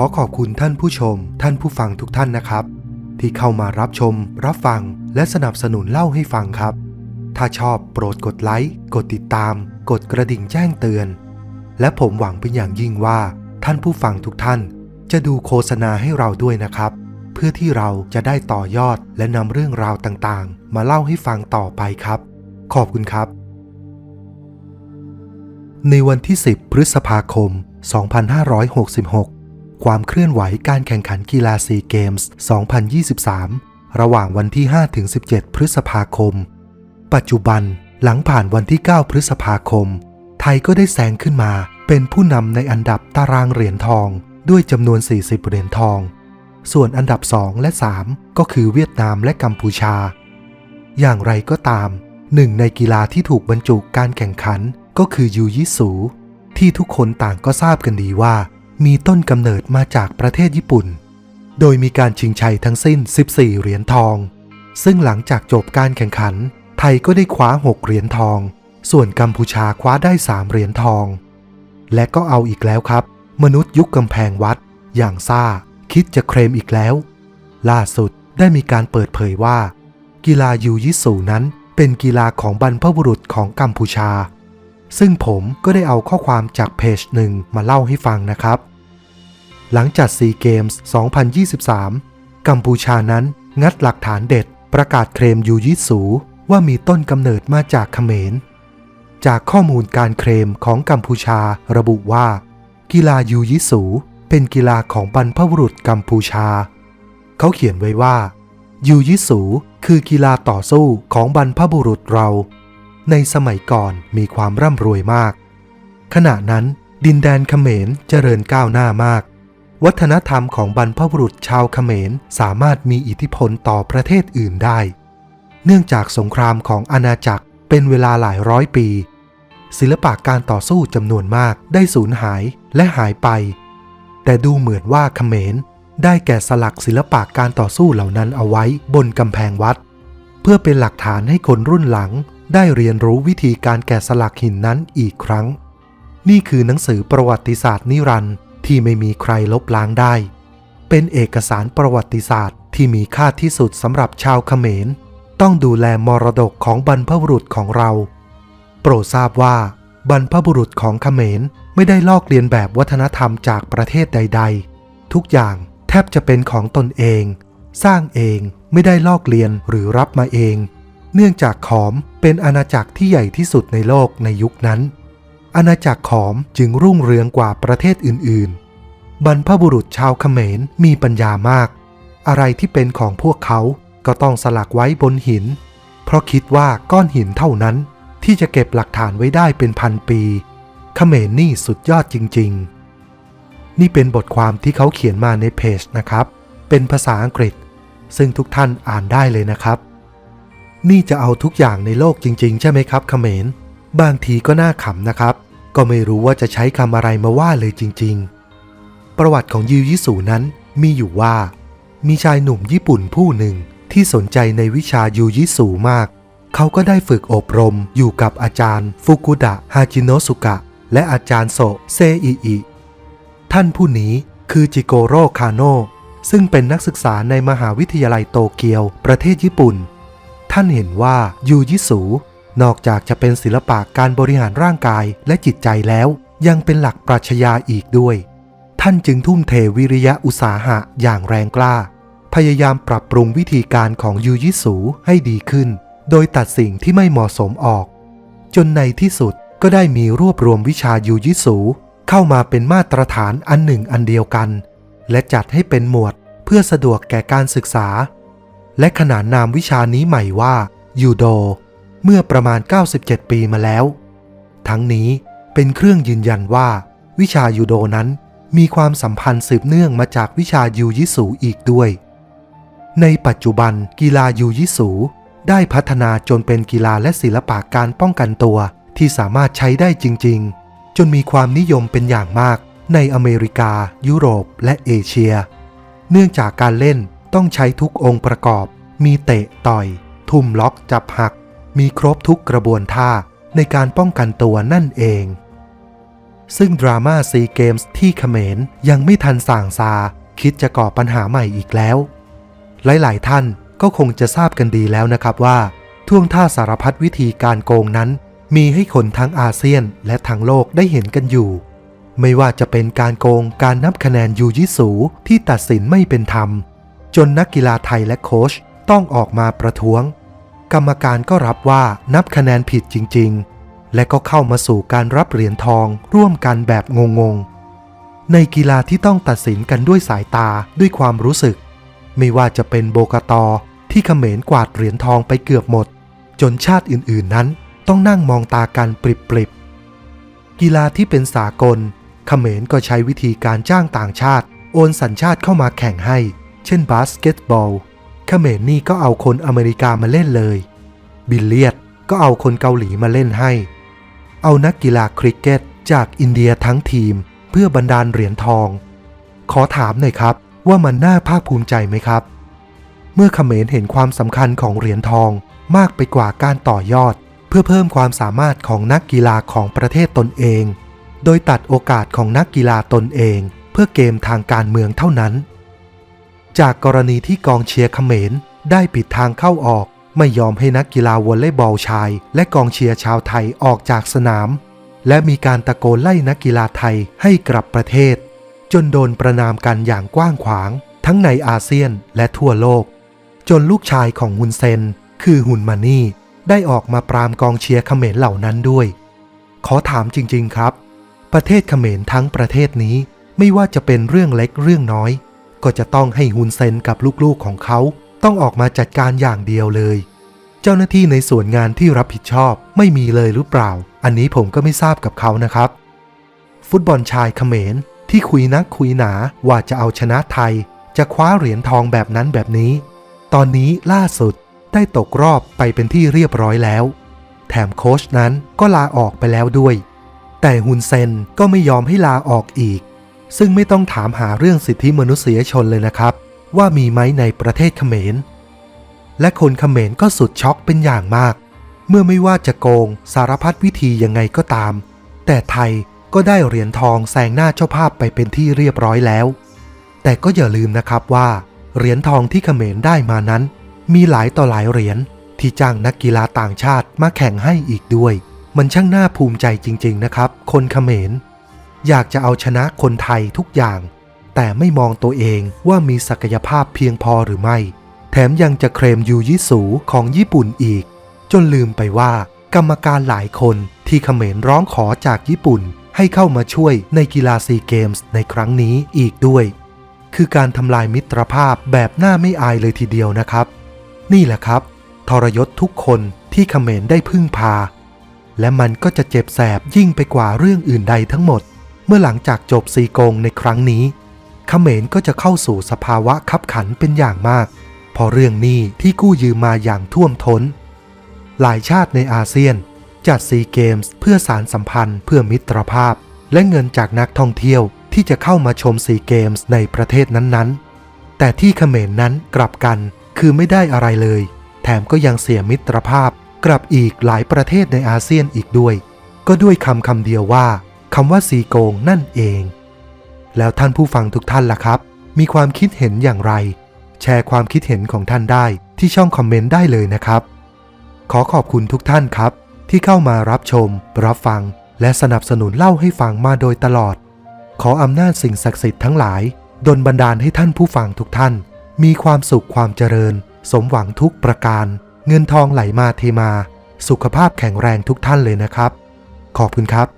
ขอขอบคุณท่านผู้ชม ท่านผู้ฟังทุกท่านนะครับ ที่เข้ามารับชม รับฟัง และสนับสนุนเล่าให้ฟังครับ ถ้าชอบโปรดกดไลค์กดติดตาม กดกระดิ่งแจ้งเตือน และผมหวังเป็นอย่างยิ่งว่า ท่านผู้ฟังทุกท่าน จะดูโฆษณาให้เราด้วยนะครับ เพื่อที่เราจะได้ต่อยอดและนำเรื่องราวต่างๆ มาเล่าให้ฟังต่อไปครับ ขอบคุณครับในวันที่ 10 พฤษภาคม 2566 ความเคลื่อนไหวการแข่งขันกีฬาซีเกมส์ 2023 ระหว่างวันที่ 5-17 พฤษภาคม ปัจจุบันหลังผ่านวันที่ 9 พฤษภาคม ไทยก็ได้แซงขึ้นมาเป็นผู้นำในอันดับตารางเหรียญทอง ด้วยจำนวน 40 เหรียญทอง ส่วนอันดับ 2 และ 3 ก็คือเวียดนามและกัมพูชา อย่างไรก็ตามหนึ่งในกีฬาที่ถูกบรรจุการแข่งขันก็คือยูยิสู ที่ทุกคนต่างก็ทราบกันดีว่า มีต้นกำเนิดมาจากประเทศญี่ปุ่น โดยมีการชิงชัยทั้งสิ้น 14 เหรียญทอง ซึ่งหลังจากจบการแข่งขัน ไทยก็ได้คว้า 6 เหรียญทอง ส่วนกัมพูชาคว้าได้ 3 เหรียญทอง และก็เอาอีกแล้วครับ มนุษย์ยุคกำแพงวัด อย่างซ่า คิดจะเคลมอีกแล้ว ล่าสุดได้มีการเปิดเผยว่า กีฬายูยิสูนั้นเป็นกีฬาของบรรพบุรุษของกัมพูชา ซึ่งผมก็ได้เอาข้อความจากเพจหนึ่งมาเล่าให้ฟังนะครับ หลังจัดซีเกมส์2023 กัมพูชานั้นงัดหลักฐานเด็ด ประกาศเคลมยูยิสูว่ามีต้นกำเนิดมาจากเขมร จากข้อมูลการเคลมของกัมพูชาระบุว่า กีฬายูยิสูเป็นกีฬาของบรรพบุรุษกัมพูชา เขาเขียนไว้ว่ายูยิสูคือกีฬาต่อสู้ของบรรพบุรุษเรา ในสมัยก่อนมีความร่ำรวยมาก ขณะนั้นดินแดนเขมรเจริญก้าวหน้ามาก วัฒนธรรมของบรรพบุรุษชาวเขมรสามารถมีอิทธิพลต่อประเทศอื่นได้ เนื่องจากสงครามของอาณาจักรเป็นเวลาหลายร้อยปี ศิลปะการต่อสู้จำนวนมากได้สูญหายและหายไป แต่ดูเหมือนว่าเขมรได้แก่สลักศิลปะการต่อสู้เหล่านั้นเอาไว้บนกำแพงวัด เพื่อเป็นหลักฐานให้คนรุ่นหลัง ได้เรียนรู้วิธีการแกะสลักหินนั้นอีกครั้ง นี่คือหนังสือประวัติศาสตร์นิรันดร์ที่ไม่มีใครลบล้างได้ เป็นเอกสารประวัติศาสตร์ที่มีค่าที่สุดสำหรับชาวเขมร ต้องดูแลมรดกของบรรพบุรุษของเรา โปรดทราบว่า บรรพบุรุษของเขมรไม่ได้ลอกเลียนแบบวัฒนธรรมจากประเทศใด ๆ ทุกอย่างแทบจะเป็นของตนเอง สร้างเองไม่ได้ลอกเลียนหรือรับมาเอง เนื่องจากขอมเป็นอาณาจักรที่ใหญ่ที่สุดในโลกในยุคนั้น อาณาจักรขอมจึงรุ่งเรืองกว่าประเทศอื่น ๆ บรรพบุรุษชาวเขมรมีปัญญามาก อะไรที่เป็นของพวกเขาก็ต้องสลักไว้บนหิน เพราะคิดว่าก้อนหินเท่านั้นที่จะเก็บหลักฐานไว้ได้เป็นพันปีเขมรนี่สุดยอดจริง ๆ นี่เป็นบทความที่เขาเขียนมาในเพจนะครับ เป็นภาษาอังกฤษ ซึ่งทุกท่านอ่านได้เลยนะครับ นี่จะเอาทุกอย่างในโลกจริง ๆ ใช่ไหมครับเขมร บางทีก็น่าขำนะครับ ก็ไม่รู้ว่าจะใช้คำอะไรมาว่าเลยจริง ๆ ประวัติของยิวยิสูนั้นมีอยู่ว่า มีชายหนุ่มญี่ปุ่นผู้หนึ่งที่สนใจในวิชายูยิสูมาก เขาก็ได้ฝึกอบรมอยู่กับอาจารย์ฟุกุดะฮาจิโนสุกะ และอาจารย์โซเซอิอิ ท่านผู้นี้คือจิโกโร่คาโนซึ่งเป็นนักศึกษาในมหาวิทยาลัยโตเกียว ประเทศญี่ปุ่น ท่านเห็นว่ายูยิสู นอกจากจะเป็นศิลปะการบริหารร่างกายและจิตใจแล้ว ยังเป็นหลักปรัชญาอีกด้วย ท่านจึงทุ่มเทวิริยะอุตสาหะอย่างแรงกล้า พยายามปรับปรุงวิธีการของยูยิสูให้ดีขึ้น โดยตัดสิ่งที่ไม่เหมาะสมออก จนในที่สุดก็ได้มีรวบรวมวิชายูยิสูเข้ามาเป็นมาตรฐานอันหนึ่งอันเดียวกัน และจัดให้เป็นหมวดเพื่อสะดวกแก่การศึกษา และขนานนามวิชานี้ใหม่ว่ายูโด เมื่อประมาณ 97 ปีมาแล้ว ทั้งนี้เป็นเครื่องยืนยันว่า วิชายูโดนั้นมีความสัมพันธ์สืบเนื่องมาจากวิชายูยิสูอีกด้วย ในปัจจุบันกีฬายูยิสูได้พัฒนาจนเป็นกีฬาและศิลปะการป้องกันตัวที่สามารถใช้ได้จริง ๆ จนมีความนิยมเป็นอย่างมากในอเมริกา ยุโรป และเอเชีย เนื่องจากการเล่น ต้องใช้ทุกองค์ประกอบ มีเตะต่อย ทุ่มล็อกจับหัก มีครบทุกกระบวนท่าในการป้องกันตัวนั่นเอง ซึ่งดราม่าซีเกมส์ที่เขมรยังไม่ทันส่างซา คิดจะก่อปัญหาใหม่อีกแล้ว หลาย ๆ ท่านก็คงจะทราบกันดีแล้วนะครับว่าท่วงท่าสารพัดวิธีการโกงนั้น มีให้คนทั้งอาเซียนและทั้งโลกได้เห็นกันอยู่ ไม่ว่าจะเป็นการโกงการนับคะแนนยูยิสูที่ตัดสินไม่เป็นธรรม จนนักกีฬาไทยและโค้ชต้องออกมาประท้วง กรรมการก็รับว่านับคะแนนผิดจริง ๆ และก็เข้ามาสู่การรับเหรียญทองร่วมกันแบบงงๆ ในกีฬาที่ต้องตัดสินกันด้วยสายตาด้วยความรู้สึก ไม่ว่าจะเป็นโบกตอที่เขมรกวาดเหรียญทองไปเกือบหมด จนชาติอื่นๆนั้นต้องนั่งมองตากันปริบๆ กีฬาที่เป็นสากลเขมรก็ใช้วิธีการจ้างต่างชาติ โอนสัญชาติเข้ามาแข่งให้ เช่นบาสเกตบอลเขมรนี่ก็เอาคนอเมริกามาเล่นเลย บิลเลียดก็เอาคนเกาหลีมาเล่นให้ เอานักกีฬาคริกเก็ตจากอินเดียทั้งทีมเพื่อบันดาลเหรียญทอง ขอถามหน่อยครับว่ามันน่าภาคภูมิใจไหมครับ เมื่อเขมรเห็นความสำคัญของเหรียญทองมากไปกว่าการต่อยอด เพื่อเพิ่มความสามารถของนักกีฬาของประเทศตนเอง โดยตัดโอกาสของนักกีฬาตนเอง เพื่อเกมทางการเมืองเท่านั้น จากกรณีที่กองเชียร์เขมรได้ปิดทางเข้าออก ไม่ยอมให้นักกีฬาวอลเลย์บอลชาย และกองเชียร์ชาวไทยออกจากสนาม และมีการตะโกนไล่นักกีฬาไทยให้กลับประเทศ จนโดนประนามกันอย่างกว้างขวาง ทั้งในอาเซียนและทั่วโลก จนลูกชายของฮุนเซน คือฮุนมานี่ ได้ออกมาปรามกองเชียร์เขมรเหล่านั้นด้วย ขอถามจริง ๆ ครับ ประเทศเขมรทั้งประเทศนี้ไม่ว่าจะเป็นเรื่องเล็กเรื่องน้อย ก็จะต้องให้ฮุนเซนกับลูกๆของเขาต้องออกมาจัดการอย่างเดียวเลย เจ้าหน้าที่ในส่วนงานที่รับผิดชอบไม่มีเลยหรือเปล่า อันนี้ผมก็ไม่ทราบกับเขานะครับ ฟุตบอลชายเขมรที่คุยนักคุยหนาว่าจะเอาชนะไทย จะคว้าเหรียญทองแบบนั้นแบบนี้ ตอนนี้ล่าสุดได้ตกรอบไปเป็นที่เรียบร้อยแล้ว แถมโค้ชนั้นก็ลาออกไปแล้วด้วย แต่ฮุนเซนก็ไม่ยอมให้ลาออกอีก ซึ่งไม่ต้องถามหาเรื่องสิทธิมนุษยชนเลยนะครับ ว่ามีไหมในประเทศเขมร และคนเขมรก็สุดช็อกเป็นอย่างมาก เมื่อไม่ว่าจะโกงสารพัดวิธียังไงก็ตาม แต่ไทยก็ได้เหรียญทองแซงหน้าเจ้าภาพไปเป็นที่เรียบร้อยแล้ว แต่ก็อย่าลืมนะครับว่าเหรียญทองที่เขมรได้มานั้น มีหลายต่อหลายเหรียญที่จ้างนักกีฬาต่างชาติมาแข่งให้อีกด้วย มันช่างน่าภูมิใจจริง ๆ นะครับ คนเขมร อยากจะเอาชนะคนไทยทุกอย่าง แต่ไม่มองตัวเองว่ามีศักยภาพเพียงพอหรือไม่ แถมยังจะเคลมยูยิสูของญี่ปุ่นอีก จนลืมไปว่า กรรมการหลายคนที่เขมรร้องขอจากญี่ปุ่น ให้เข้ามาช่วยในกีฬาซีเกมส์ในครั้งนี้อีกด้วย คือการทำลายมิตรภาพแบบหน้าไม่อายเลยทีเดียวนะครับ นี่แหละครับ ทรยศทุกคนที่เขมรได้พึ่งพา และมันก็จะเจ็บแสบยิ่งไปกว่าเรื่องอื่นใดทั้งหมด เมื่อหลังจากจบซีกงในครั้งนี้ขเขมรก็จะเข้าสู่สภาวะคับขันเป็นอย่างมาก พอเรื่องหนี้ที่กู้ยืมมาอย่างท่วมท้น หลายชาติในอาเซียน จัดซีเกมส์เพื่อสารสัมพันธ์เพื่อมิตรภาพ และเงินจากนักท่องเที่ยวที่จะเข้ามาชมซีเกมส์ในประเทศนั้นๆ แต่ที่ขเขมรนั้นกลับกันคือไม่ได้อะไรเลย แถมก็ยังเสียมิตรภาพกลับอีกหลายประเทศในอาเซียนอีกด้วย ก็ด้วยคำคำเดียวว่า คำว่าซีโกงนั่นเอง แล้วท่านผู้ฟังทุกท่านล่ะครับ มีความคิดเห็นอย่างไร แชร์ความคิดเห็นของท่านได้ที่ช่องคอมเมนต์ได้เลยนะครับ ขอขอบคุณทุกท่านครับ ที่เข้ามารับชม รับฟัง และสนับสนุนเล่าให้ฟังมาโดยตลอด ขออำนาจสิ่งศักดิ์สิทธิ์ทั้งหลายดลบันดาลให้ท่านผู้ฟังทุกท่าน มีความสุขความเจริญ สมหวังทุกประการ เงินทองไหลมาเทมา สุขภาพแข็งแรงทุกท่านเลยนะครับ ขอบคุณครับ